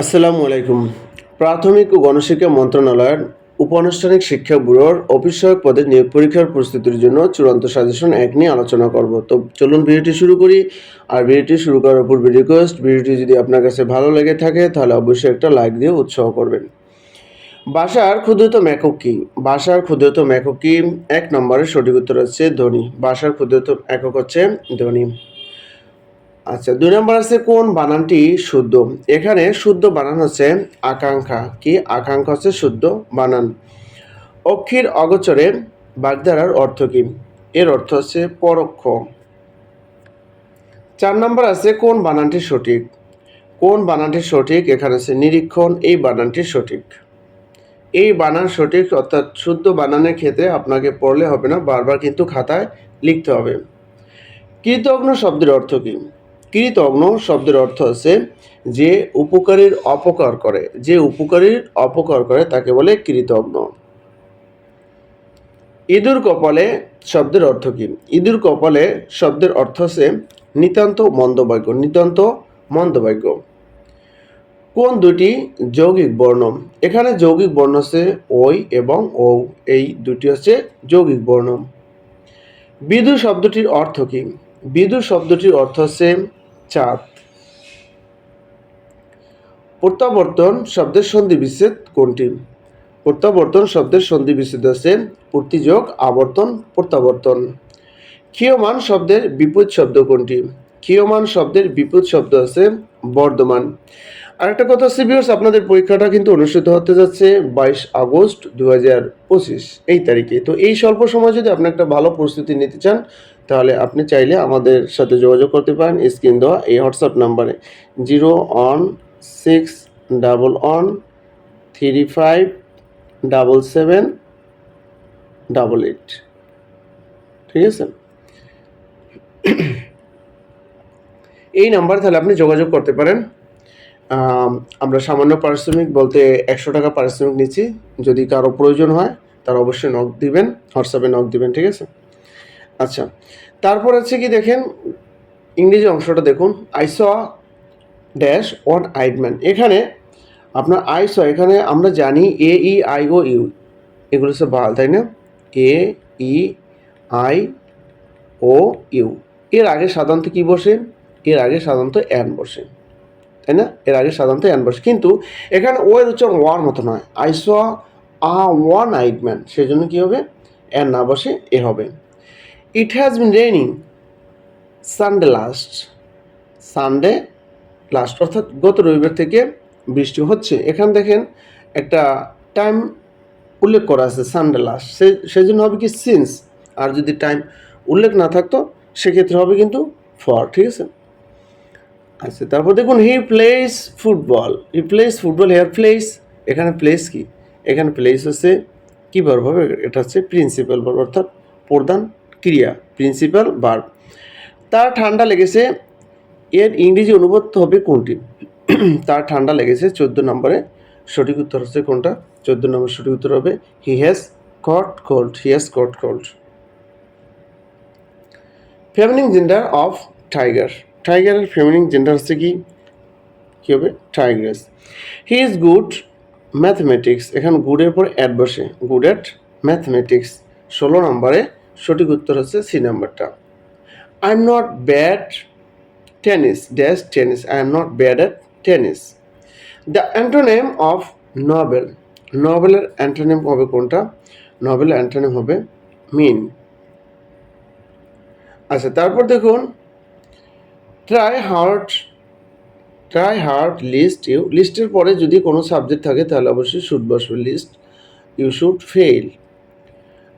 আসসালামু আলাইকুম। প্রাথমিক ও গণশিক্ষা মন্ত্রণালয়ের উপানুষ্ঠানিক শিক্ষা ব্যুরোর অফিস সহায়ক পদে নিয়োগ পরীক্ষার প্রস্তুতির জন্য চূড়ান্ত সাজেশন এক নিয়ে আলোচনা করব। তো চলুন ভিডিওটি শুরু করি। আর ভিডিওটি শুরু করার পূর্বে রিকোয়েস্ট ভিডিওটি যদি আপনার কাছে ভালো লেগে থাকে, তাহলে অবশ্যই একটা লাইক দিয়ে উৎসাহ করবেন। ভাষার ক্ষুদ্রতম একক কী? ভাষার ক্ষুদ্রতম একক কী? এক নম্বরের সঠিক উত্তর হচ্ছে ধ্বনি ভাষার ক্ষুদ্রতম একক হচ্ছে ধ্বনি আচ্ছা দুই নম্বর আছে কোন বানানটি শুদ্ধ? এখানে শুদ্ধ বানান হচ্ছে আকাঙ্ক্ষা। কি? আকাঙ্ক্ষা হচ্ছে শুদ্ধ বানান। অক্ষির অগোচরে বাগধারার অর্থ কি? এর অর্থ হচ্ছে পরোক্ষ। চার নম্বর আছে কোন বানানটি সঠিক? কোন বানানটি সঠিক? এখানে আছে নিরীক্ষণ, এই বানানটি সঠিক। এই বানান সঠিক, অর্থাৎ শুদ্ধ বানানের ক্ষেত্রে আপনাকে পড়লে হবে না, বারবার কিন্তু খাতায় লিখতে হবে। কৃতজ্ঞ শব্দের অর্থ কী? কৃতজ্ঞ শব্দের অর্থ আছে যে উপকারীর অপকার করে, যে উপকারীর অপকার করে তাকে বলে কৃতজ্ঞ ইঁদুর কপালে শব্দের অর্থ কী? ইঁদুর কপালে শব্দের অর্থ আছে নিতান্ত মন্দবাক্য নিতান্ত মন্দবাক্য কোন দুটি যৌগিক বর্ণ? এখানে যৌগিক বর্ণ আছে ওই এবং ও এই দুটি হচ্ছে যৌগিক বর্ণ। বিদু শব্দটির অর্থ কী? বিদু শব্দটির অর্থ হচ্ছে চাঁদ। প্রত্যাবর্তন শব্দের সন্ধি বিচ্ছেদ কোনটি? প্রত্যাবর্তন শব্দের সন্ধি বিচ্ছেদ আছে প্রতিযোগ, আবর্তন, প্রত্যাবর্তন। ক্ষীয়মান শব্দের বিপরীত শব্দ কোনটি? ক্ষীয়মান শব্দের বিপরীত শব্দ আছে বর্ধমান। আরেকটা কথা হচ্ছে আপনাদের পরীক্ষাটা কিন্তু অনুষ্ঠিত হতে যাচ্ছে বাইশ আগস্ট দু এই তারিখে। তো এই স্বল্প সময় যদি আপনি একটা ভালো প্রস্তুতি নিতে চান তাহলে আপনি চাইলে আমাদের সাথে যোগাযোগ করতে পারেন, স্ক্রিন দেওয়া এই হোয়াটসঅ্যাপ নাম্বারে। Zero one six double one three five double seven double eight. ঠিক আছে? এই নাম্বার তাহলে আপনি যোগাযোগ করতে পারেন। আমরা সামান্য পারিশ্রমিক বলতে একশো টাকা পারিশ্রমিক নিচ্ছি। যদি কারও প্রয়োজন হয়, তার অবশ্যই নক দিবেন, হোয়াটসঅ্যাপে নক দিবেন, ঠিক আছে? আচ্ছা তারপর আছে কি দেখেন, ইংরেজি অংশটা দেখুন I saw dash one eyed man এখানে আপনার আই স এখানে আমরা জানি এ ই আই ও ইউ এগুলো সব বাল, তাই না? এ ই আই ও ইউ এর আগে সাধারণত কি বসে? এর আগে সাধারণত অ্যান বসে। তাই না? এর আগে সাধারণত অ্যান বসে। কিন্তু এখানে ও এর উচ্চারণ ওয়ার মতো নয়। I saw a one eyed man সেই জন্য কী হবে? অ্যান না বসে, এ হবে। It has been raining Sunday last Sunday last অর্থাৎ গত রবিবার থেকে বৃষ্টি হচ্ছে। এখানে দেখেন একটা টাইম উল্লেখ করা আছে সানডে লাস্ট সে সেই জন্য হবে কি সিন্স আর যদি টাইম উল্লেখ না থাকতো, সেক্ষেত্রে হবে কিন্তু ফর ঠিক আছে? আচ্ছা তারপর দেখুন he plays football he plays football here plays এখানে প্লেস কি? এখানে প্লেস হচ্ছে কী ভার্ব হবে? এটা হচ্ছে প্রিন্সিপাল ভার্ব অর্থাৎ প্রধান ক্রিয়া প্রিন্সিপাল ভার্ব তার ঠান্ডা লেগেছে, এর ইংরেজি অনুবাদ হবে কোনটি? তার ঠান্ডা লেগেছে চোদ্দ নম্বরে, সঠিক উত্তর হচ্ছে কোনটা? চোদ্দ নম্বর সঠিক উত্তর হবে he has caught cold he has caught cold feminine gender of tiger টাইগারের ফেমিনিং জেন্ডার হচ্ছে কি? কী হবে? Tigress he is good mathematics এখানে গুডের পর অ্যাড বসে। গুড অ্যাট ম্যাথমেটিক্স ষোলো নম্বরে সঠিক উত্তর হচ্ছে সি নাম্বারটা। I am not bad tennis dash tennis I am not bad at tennis the antonym of novel নভেলের antonym হবে কোনটা? নভেলের অ্যান্টোনেম হবে মিন আচ্ছা তারপর দেখুন। Try hard try hard lest you লিস্টের পরে যদি কোনো সাবজেক্ট থাকে, তাহলে অবশ্যই শুড বসবে লিস্ট ইউ শুড ফেল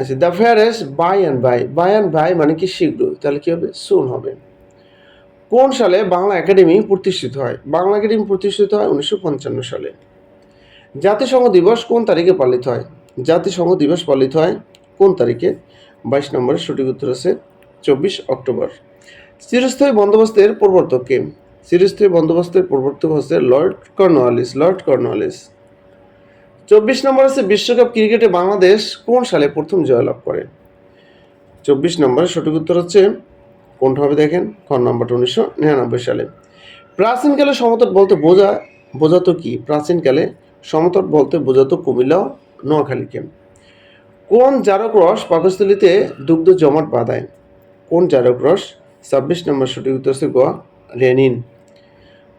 আচ্ছা the fairest by and by by and by মানে কি শীঘ্র? তাহলে কী হবে? সুন হবে। কোন সালে বাংলা একাডেমি প্রতিষ্ঠিত হয়? বাংলা একাডেমি প্রতিষ্ঠিত হয় উনিশশো পঞ্চান্ন সালে। জাতিসংঘ দিবস কোন তারিখে পালিত হয়? জাতিসংঘ দিবস পালিত হয় কোন তারিখে? বাইশ নম্বরের সঠিক উত্তর আছে চব্বিশ অক্টোবর। চিরস্থায়ী বন্দোবস্তের প্রবর্তক কে? চিরস্থায়ী বন্দোবস্তের প্রবর্তক হচ্ছে লর্ড কর্নওয়ালিস লর্ড কর্নওয়ালিস। চব্বিশ নম্বর আছে বিশ্বকাপ ক্রিকেটে বাংলাদেশ কোন সালে প্রথম জয়লাভ করে? চব্বিশ নম্বরের সঠিক উত্তর হচ্ছে, কোনটা হবে দেখেন, খ নম্বরটা উনিশশো নিরানব্বই সালে। প্রাচীনকালে সমতট বলতে বোঝা বোঝাতো কি? প্রাচীনকালে সমতট বলতে বোঝাতো কুমিল্লা নোয়াখালীকে। কোন জারক রস পাকস্থলিতে দুগ্ধ জমাট বাঁধায়? কোন জারক রস? ছাব্বিশ নম্বর সঠিক উত্তর হচ্ছে গোয়া রেনিন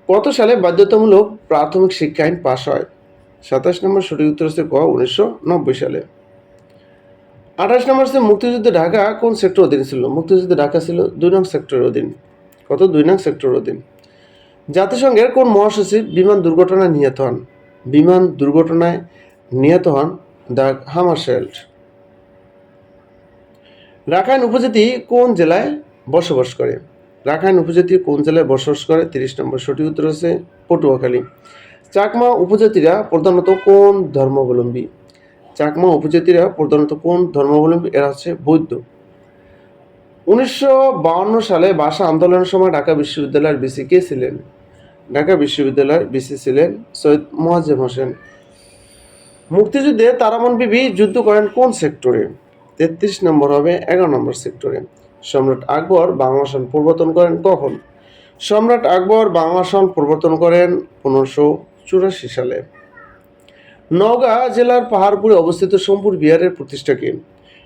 কত সালে বাধ্যতামূলক প্রাথমিক শিক্ষা আইন পাশ হয়? সাতাশ নম্বর সঠিক উত্তর হচ্ছে গ, উনিশশো সালে। আঠাশ নম্বর হচ্ছে মুক্তিযুদ্ধে ঢাকা কোন সেক্টর অধীন ছিল? মুক্তিযুদ্ধে ঢাকা ছিল দুই নং সেক্টরের অধীন। কত? দুই নং সেক্টর অধীন। জাতিসংঘের কোন মহাসচিব বিমান দুর্ঘটনায় নিহত হন? বিমান দুর্ঘটনায় নিহত হন দ্য হামারশেল্ড। রাখাইন উপজাতি কোন জেলায় বসবাস করে? রাখাইন উপজাতি কোন জেলায় বসবাস করে? তিরিশ নম্বর সঠিক উত্তর হচ্ছে পটুয়াখালী। চাকমা উপজাতিরা প্রধানত কোন ধর্মাবলম্বী? চাকমা উপজাতিরা প্রধানত কোন ধর্মাবলম্বী? এরা হচ্ছে বৌদ্ধ। উনিশশো সালে ভাষা আন্দোলনের সময় ঢাকা বিশ্ববিদ্যালয়ের বিসি কে ছিলেন? ঢাকা বিশ্ববিদ্যালয়ের বিসি ছিলেন সৈয়দ মোয়াজ্জেম হোসেন। মুক্তিযুদ্ধে তারামন বিবি যুদ্ধ করেন কোন সেক্টরে? তেত্রিশ নম্বর হবে এগারো নম্বর সেক্টরে। সম্রাট আকবর বাংলা সন প্রবর্তন করেন কখন? সম্রাট আকবর বাংলা সন প্রবর্তন করেন পনেরোশো চুরাশি সালে। নওগাঁ জেলার পাহাড়পুরে অবস্থিত সোমপুর বিহারের প্রতিষ্ঠাকে।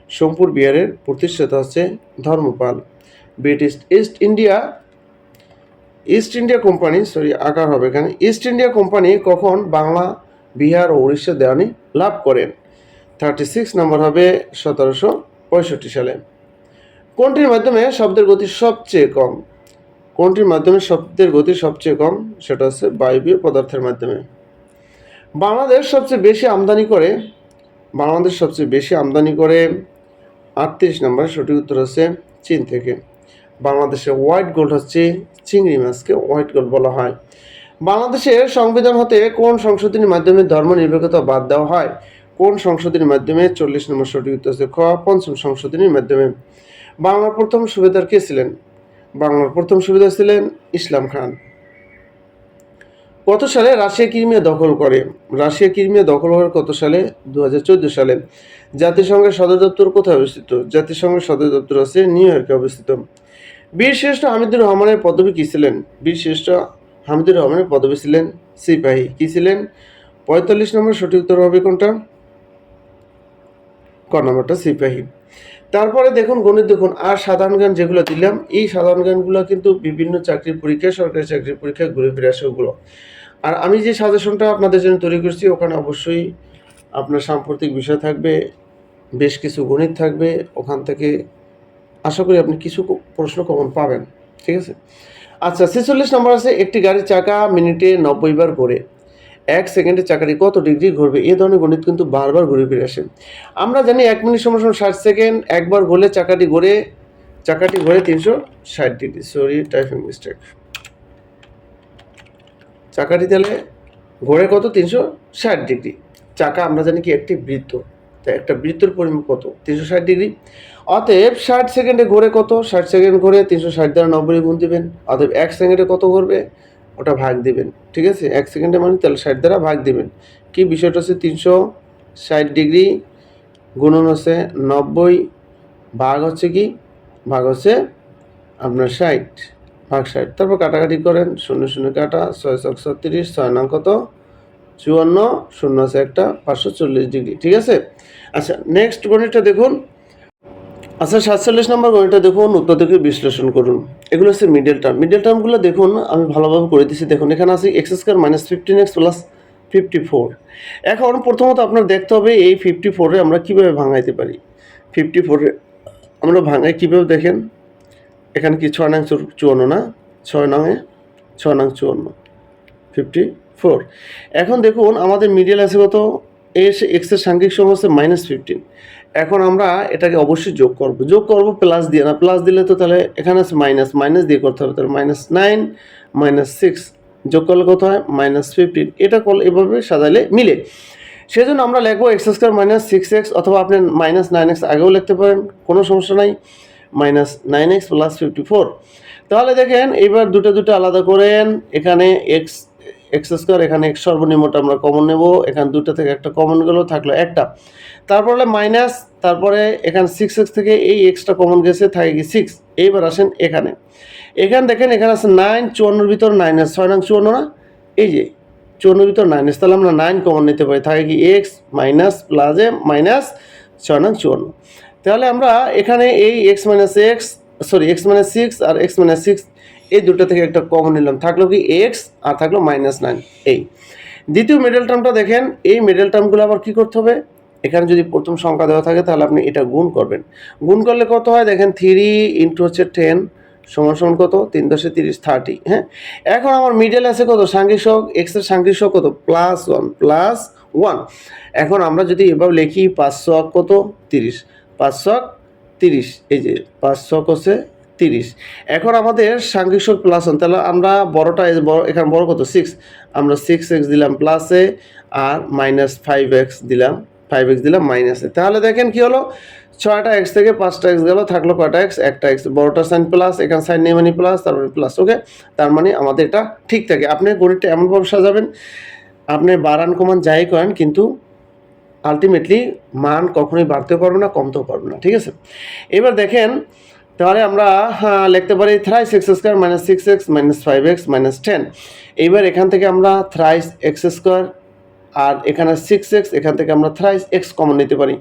সোমপুর বিহারের প্রতিষ্ঠাতা হচ্ছে Dharmapala. British East India East India company, sorry আকার হবে এখানে। ইস্ট ইন্ডিয়া কোম্পানি কখন বাংলা, বিহার ও উড়িষ্যা দেওয়ানি লাভ করেন? থার্টি সিক্স নম্বর হবে সতেরোশো পঁয়ষট্টি সালে। কোনটির মাধ্যমে শব্দের গতি সবচেয়ে কম? কোনটির মাধ্যমে শব্দের গতি সবচেয়ে কম? সেটা হচ্ছে বায়বীয় পদার্থের মাধ্যমে। বাংলাদেশ সবচেয়ে বেশি আমদানি করে, বাংলাদেশ সবচেয়ে বেশি আমদানি করে আটত্রিশ নম্বর সঠিক উত্তর হচ্ছে চীন থেকে। বাংলাদেশে হোয়াইট গোল্ড হচ্ছে চিংড়ি মাছকে হোয়াইট গোল্ড বলা হয়। বাংলাদেশের সংবিধান হতে কোন সংশোধনীর মাধ্যমে ধর্ম নিরপেক্ষতা বাদ দেওয়া হয়? কোন সংশোধনীর মাধ্যমে? চল্লিশ নম্বর সঠিক উত্তর হচ্ছে খ, পঞ্চম সংশোধনীর মাধ্যমে। বাংলার প্রথম সুবেদার কে ছিলেন? বাংলার প্রথম সুবেদার ছিলেন ইসলাম খান। কত সালে রাশিয়া ক্রিমিয়া দখল করে? রাশিয়া ক্রিমিয়া দখল হওয়ার কত সালে? দু হাজার চোদ্দ সালে। জাতিসংঘের সদর দপ্তর কোথায় অবস্থিত? জাতিসংঘের সদর দপ্তর আছে নিউ ইয়র্কে অবস্থিত। বীর শ্রেষ্ঠ হামিদুর রহমানের পদবী কী ছিলেন? বীর শ্রেষ্ঠ হামিদুর রহমানের পদবী ছিলেন সিপাহী। কী ছিলেন? পঁয়তাল্লিশ নম্বর সঠিক উত্তর হবে কোনটা? ক নম্বরটা সিপাহী। তারপরে দেখুন, গণিত দেখুন, আর সাধারণ জ্ঞান যেগুলো দিলাম, এই সাধারণ জ্ঞানগুলো কিন্তু বিভিন্ন চাকরির পরীক্ষা, সরকারি চাকরির পরীক্ষায় ঘুরে ফিরে আসে ওগুলো। আর আমি যে সাজেশনটা আপনাদের জন্য তৈরি করছি, ওখানে অবশ্যই আপনার সাম্প্রতিক বিষয় থাকবে, বেশ কিছু গণিত থাকবে, ওখান থেকে আশা করি আপনি কিছু প্রশ্ন কমন পাবেন, ঠিক আছে? আচ্ছা ছেচল্লিশ নম্বর আছে, একটি গাড়ির চাকা মিনিটে নব্বই বার ঘোরে। এক সেকেন্ডে চাকাটি কত ডিগ্রি ঘুরবে? এ ধরনের গণিত কিন্তু বারবার ঘুরে ফিরে আসে। আমরা জানি এক মিনিট সময় ষাট সেকেন্ড, একবার ঘুরলে চাকাটি ঘুরে চাকাটি ঘুরে তিনশো ষাট ডিগ্রি। সরি টাইপিং মিস্টেক চাকাটি তাহলে ঘোরে কত? তিনশো ষাট ডিগ্রি। চাকা আমরা জানি কি একটি বৃত্ত। তাই একটা বৃত্তের পরিমাণ কত? তিনশো ষাট ডিগ্রি। অতএব ষাট সেকেন্ডে ঘোরে কত? ষাট সেকেন্ড ঘুরে তিনশো ষাট দ্বারা নব্বই গুণ দিবেন। অতএব এক সেকেন্ডে কত ঘুরবে? ওটা ভাগ দিবেন, ঠিক আছে? এক সেকেন্ডে মানে তাহলে ষাট দ্বারা ভাগ দিবেন। কি বিষয়টা হচ্ছে তিনশো ষাট ডিগ্রি গুণন হচ্ছে নব্বই, ভাগ হচ্ছে কি? ভাগ হচ্ছে আপনার ষাট, ভাগ ষাট। তারপর কাটাকাটি করেন, শূন্য শূন্য কাটা, ছয় ছক ছত্রিশ, ছয় নং কত? চুয়ান্ন, শূন্য আছে একটা, পাঁচশো চল্লিশ ডিগ্রি, ঠিক আছে? আচ্ছা নেক্সট গণিতটা দেখুন। আচ্ছা সাতচল্লিশ নম্বর গণিতটা দেখুন উৎপাদকের বিশ্লেষণ করুন। এগুলো হচ্ছে মিডল টার্ম মিডল টার্মগুলো দেখুন, আমি ভালোভাবে করে দিচ্ছি দেখুন, এখানে আছে x square minus fifteen x plus fifty four এখন প্রথমত আপনার দেখতে হবে, এই ফিফটি ফোরে আমরা কীভাবে ভাঙাইতে পারি? ফিফটি ফোরে আমরা ভাঙাই কীভাবে দেখেন? এখানে কি ছয় নং চুয়ান্ন না? ছয় নঙে ছয় নং চুয়ান্ন। ফিফটি ফোর এখন দেখুন, আমাদের মিডিয়াল আছে কত? এস এক্সের সাংখ্যিক সময় হচ্ছে মাইনাস ফিফটিন এখন আমরা এটাকে অবশ্যই যোগ করব। যোগ করব প্লাস দিয়ে না। প্লাস দিলে তো তাহলে এখানে আছে মাইনাস মাইনাস দিয়ে করতে হবে, তাহলে মাইনাস নাইন মাইনাস সিক্স যোগ করলে কত হয়? মাইনাস ফিফটিন এটা করলে এভাবে সাজালে মিলে। সেজন্য আমরা লিখব x square minus six x অথবা আপনি মাইনাস নাইন এক্স আগেও লিখতে পারেন, কোনো সমস্যা নাই। Minus nine x plus fifty four তাহলে দেখেন, এবার দুটো দুটো আলাদা করেন। এখানে এক্স এক্স স্কোয়ার এখানে এক্স সর্বনিম্নটা আমরা কমন নেব। এখানে দুটো থেকে একটা কমন গেল, থাকল একটা। তারপরে মাইনাস তারপরে এখানে সিক্স এক্স থেকে এই এক্সটা কমন গেছে, থাকে কি সিক্স এইবার আসেন এখানে। এখানে দেখেন, এখানে আছে নাইন চুয়ান্নর ভিতর নাইন আছে ছয় নং চুয়ান্ন না? এই যে চুয়ান্ন ভিতর নাইন এস তাহলে আমরা নাইন কমন নিতে পারি, থাকে কি এক্স মাইনাস প্লাস প্লাসে মাইনাস ছয় নয় চুয়ান্ন। তাহলে আমরা এখানে এই x minus x sorry x minus six আর এক্স মাইনাস সিক্স এই দুটো থেকে একটা কমন নিলাম। থাকল কি এক্স আর থাকল মাইনাস নাইন এই। দ্বিতীয় মিডল টার্মটা দেখেন, এই মিডল টার্মগুলো আবার কী করতে হবে? এখানে যদি প্রথম সংখ্যা দেওয়া থাকে, তাহলে আপনি এটা গুণ করবেন। গুণ করলে কত হয়? দেখেন থ্রি ইন্টু হচ্ছে টেন সমান সমান কত? তিন দশে তিরিশ থার্টি হ্যাঁ? এখন আমার মিডল আছে কত? সাংখ্যিক এক্সের সাংখ্যিক কত? প্লাস ওয়ান প্লাস ওয়ান এখন আমরা যদি এভাবে লিখি পাঁচশো কত? তিরিশ। পাঁচশো তিরিশ, এই যে পাঁচশো হচ্ছে তিরিশ। এখন আমাদের শোক প্লাস ওয়ান তাহলে আমরা বড়টা বড়, এখানে বড় কত? সিক্স আমরা সিক্স এক্স দিলাম প্লাসে আর মাইনাস ফাইভ এক্স দিলাম ফাইভ এক্স দিলাম মাইনাসে তাহলে দেখেন কি হলো? ছয়টা এক্স থেকে পাঁচটা এক্স গেল থাকল কয়টা এক্স একটা এক্স বড়টা সাইন প্লাস এখানে সাইন নেই মানে প্লাস তারপরে প্লাস ওকে তার মানে আমাদের এটা ঠিক থাকে। আপনি গণিতটা এমনভাবে সাজাবেন আপনি বাড়ান কমান যাই করেন কিন্তু আলটিমেটলি মান কখনোই বাড়তেও পারবে না কমতেও পারবে না ঠিক আছে? এবার দেখেন তাহলে আমরা হ্যাঁ, লিখতে পারি thrice x square minus six x minus five x minus ten এইবার এখান থেকে আমরা থ্রাইস এক্স স্কোয়ার আর এখানে সিক্স এক্স এখান থেকে আমরা থ্রাইস এক্স কমন নিতে পারি।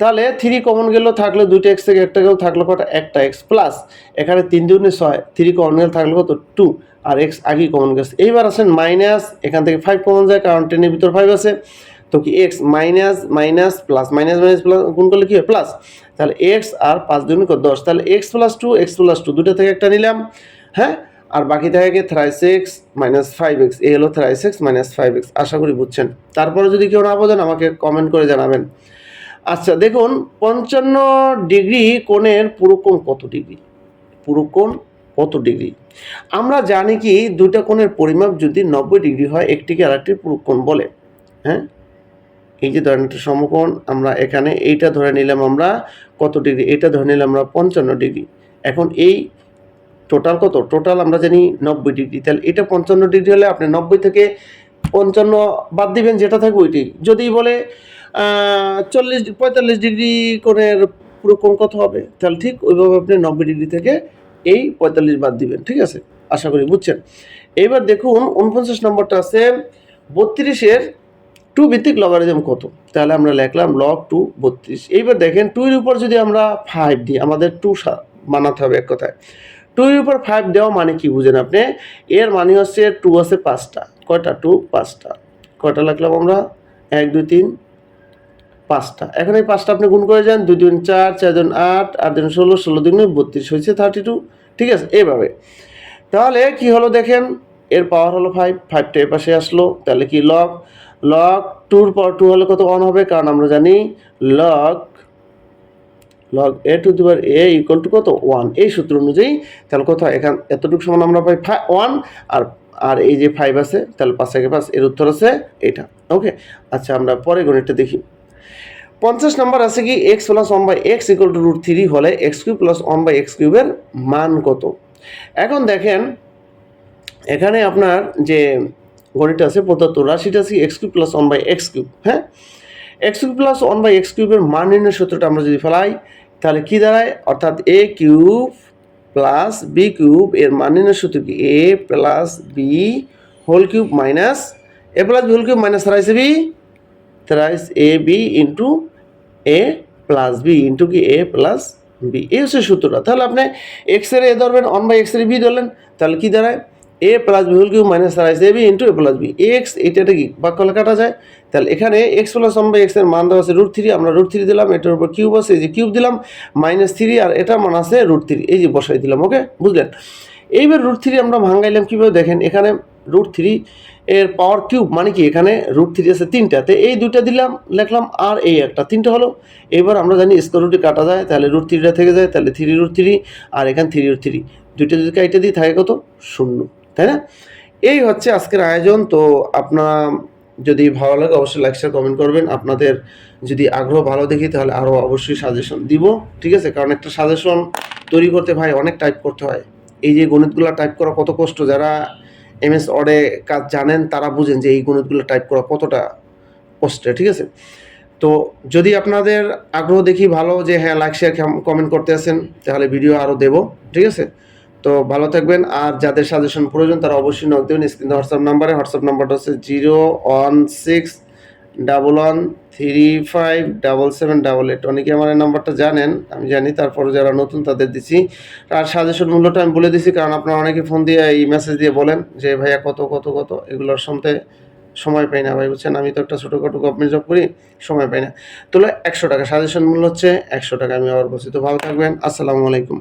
তাহলে থ্রি কমন গেল থাকলে দুইটা এক্স থেকে একটা গেল থাকল কটা? একটা এক্স প্লাস এখানে তিন দুগুণে ছয় থ্রি কমন গেলে থাকল কত? টু আর এক্স আগেই কমন গেছে। এইবার আছেন মাইনাস এখান থেকে ফাইভ কমন যায়, কারণ টেনের ভিতর ফাইভ আছে। তো কি x minus minus plus minus minus plus গুণ করলে কী হয়? প্লাস তাহলে এক্স আর পাঁচ দুগুণ দশ। তাহলে x plus two x plus two দুটো থেকে একটা নিলাম। হ্যাঁ? আর বাকি থাকে কি thrice x minus five x এই হলো thrice x minus five x আশা করি বুঝছেন। তারপরে যদি কেউ না বোঝেন, আমাকে কমেন্ট করে জানাবেন। আচ্ছা দেখুন, পঞ্চান্ন ডিগ্রি কোণের পুরো কোণ কত ডিগ্রি? পুরো কোণ কত ডিগ্রি? আমরা জানি কি, দুইটা কোণের পরিমাপ যদি নব্বই ডিগ্রি হয়, একটিকে আরেকটির পুরো কোণ বলে। হ্যাঁ? এই যে ধরেন একটা সমকোণ, আমরা এখানে এইটা ধরে নিলাম আমরা কত ডিগ্রি? এটা ধরে নিলাম আমরা পঞ্চান্ন ডিগ্রি। এখন এই টোটাল কত? টোটাল আমরা জানি নব্বই ডিগ্রি তাহলে এটা পঞ্চান্ন ডিগ্রি হলে আপনি নব্বই থেকে পঞ্চান্ন বাদ দিবেন যেটা থাকবে ওইটি। যদি বলে চল্লিশ, পঁয়তাল্লিশ ডিগ্রি কোণের পুরো কোণ কত হবে? তাহলে ঠিক ওইভাবে আপনি নব্বই ডিগ্রি থেকে এই পঁয়তাল্লিশ বাদ দিবেন, ঠিক আছে? আশা করি বুঝছেন। এবার দেখুন উনপঞ্চাশ নম্বরটা আছে, বত্রিশের টু ভিত্তিক লগারিজম কত? তাহলে আমরা লিখলাম লগ টু বত্রিশ। এইবার দেখেন টু এর উপর যদি আমরা ফাইভ দিই, আমাদের টু বানাতে হবে এক কথায়। টু উপর ফাইভ দেওয়া মানে কি বুঝেন আপনি? এর মানে হচ্ছে টু আছে পাঁচটা। কয়টা? টু পাঁচটা। কয়টা লাগলাম আমরা? এক, দুই, তিন, পাঁচটা। এখন এই পাঁচটা আপনি গুণ করে যান, দুই দুই চার চার দিন আট আট দিন ষোলো ষোলো দিন বত্রিশ হয়েছে থার্টি টু ঠিক আছে, এইভাবে। তাহলে কি হলো দেখেন? এর পাওয়ার হলো ফাইভ ফাইভটা এ পাশে আসলো। তাহলে কি লক লক টুর পর টু হলে কত অন হবে? কারণ আমরা জানি লগ লগ এ টু দিবার এ ইকুয়াল টু কত? ওয়ান এই সূত্র অনুযায়ী তাহলে কত এখান এতটুকু সমান আমরা পাই ফাই ওয়ান আর আর এই যে ফাইভ আছে, তাহলে পাঁচ থেকে পাঁচ, এর উত্তর আছে এটা ওকে আচ্ছা আমরা পরে গণিতটা দেখি। পঞ্চাশ নম্বর আছে কি? X plus one by x equal to root three হলে x cube plus one by x কিউবের মান কত? এখন দেখেন, এখানে আপনার যে গণিতটা আছে পঁচাত্তর রাশিটা আছে x cube plus one by x cube হ্যাঁ? X cube plus one by x কিউবের মান নির্ণয় সূত্রটা আমরা যদি ফেলাই তাহলে কি দাঁড়ায়? অর্থাৎ a cube plus b cube এর মান নির্ণয় সূত্র কি? A plus b whole cube minus a plus b whole cube minus রাইসে b thrice a b into a plus b into কি? এ প্লাস বি এই হচ্ছে সূত্রটা। তাহলে আপনি এক্সের এ ধরবেন ওয়ান বাই এক্সের বি ধরলেন। তাহলে কি দাঁড়ায়? A plus b whole cube minus thrice a b into a plus b x এটা কি? বাক করলে কাটা যায়? তাহলে এখানে এক্স প্লাস ওয়ান বাই এক্সের মান দেওয়া আছে রুট থ্রি আমরা রুট থ্রি দিলাম, এটার উপর কিউব আছে, এই যে কিউব দিলাম মাইনাস থ্রি আর এটার মান আছে রুট থ্রি এই যে বসাই দিলাম ওকে বুঝলেন? এইবার রুট থ্রি আমরা ভাঙাইলাম কীভাবে? দেখেন, এখানে রুট থ্রি এর পাওয়ার কিউব মানে কি? এখানে রুট থ্রি আছে তিনটাতে এই দুইটা দিলাম, লিখলাম আর এই একটা, তিনটা হলো। এবার আমরা জানি স্কোয়ার রুটে কাটা যায়, তাহলে রুট থ্রিটা থেকে যায়, তাহলে থ্রি রুট থ্রি আর এখানে থ্রি রুট থ্রি দুইটা যদি কাইটে দিই, থাকে কত? শূন্য। তাই না? এই হচ্ছে আজকের আয়োজন। তো আপনারা যদি ভালো লাগে অবশ্যই লাইক শেয়ার কমেন্ট করবেন। আপনাদের যদি আগ্রহ ভালো দেখি, তাহলে আরও অবশ্যই সাজেশন দিব। ঠিক আছে? কারণ একটা সাজেশন তৈরি করতে ভাই অনেক টাইপ করতে হয়। এই যে গণিতগুলো টাইপ করা কত কষ্ট। যারা এম এস অডে কাজ জানেন, তারা বুঝেন যে এই গণিতগুলো টাইপ করা কতটা কষ্টের। ঠিক আছে? তো যদি আপনাদের আগ্রহ দেখি ভালো, যে হ্যাঁ লাইক শেয়ার কমেন্ট করতে আছেন, তাহলে ভিডিও আরও দেবো। ঠিক আছে? তো ভালো থাকবেন। আর যাদের সাজেশন প্রয়োজন, তারা অবশ্যই নক দেবেন। স্ক্রিনে হোয়াটসঅ্যাপ নাম্বারে হোয়াটসঅ্যাপ নাম্বারটা হচ্ছে zero one six double one three five double seven double eight অনেকে আমার এই নাম্বারটা জানেন, আমি জানি তারপরে যারা নতুন তাদের দিছি। আর সাজেশন মূল্যটা আমি বলে দিছি, কারণ আপনারা অনেকে ফোন দিয়ে এই মেসেজ দিয়ে বলেন যে, ভাইয়া, কত কত কত? এগুলোর শুনতে সময় পাই না, ভাই, বুঝছেন? আমি তো একটা ছোটোখাটো গভর্নমেন্ট জব করি, সময় পাই না। তাহলে একশো টাকা। সাজেশন মূল্য হচ্ছে একশো টাকা। আমি আবার বলছি। তো ভালো থাকবেন। আসসালামু আলাইকুম।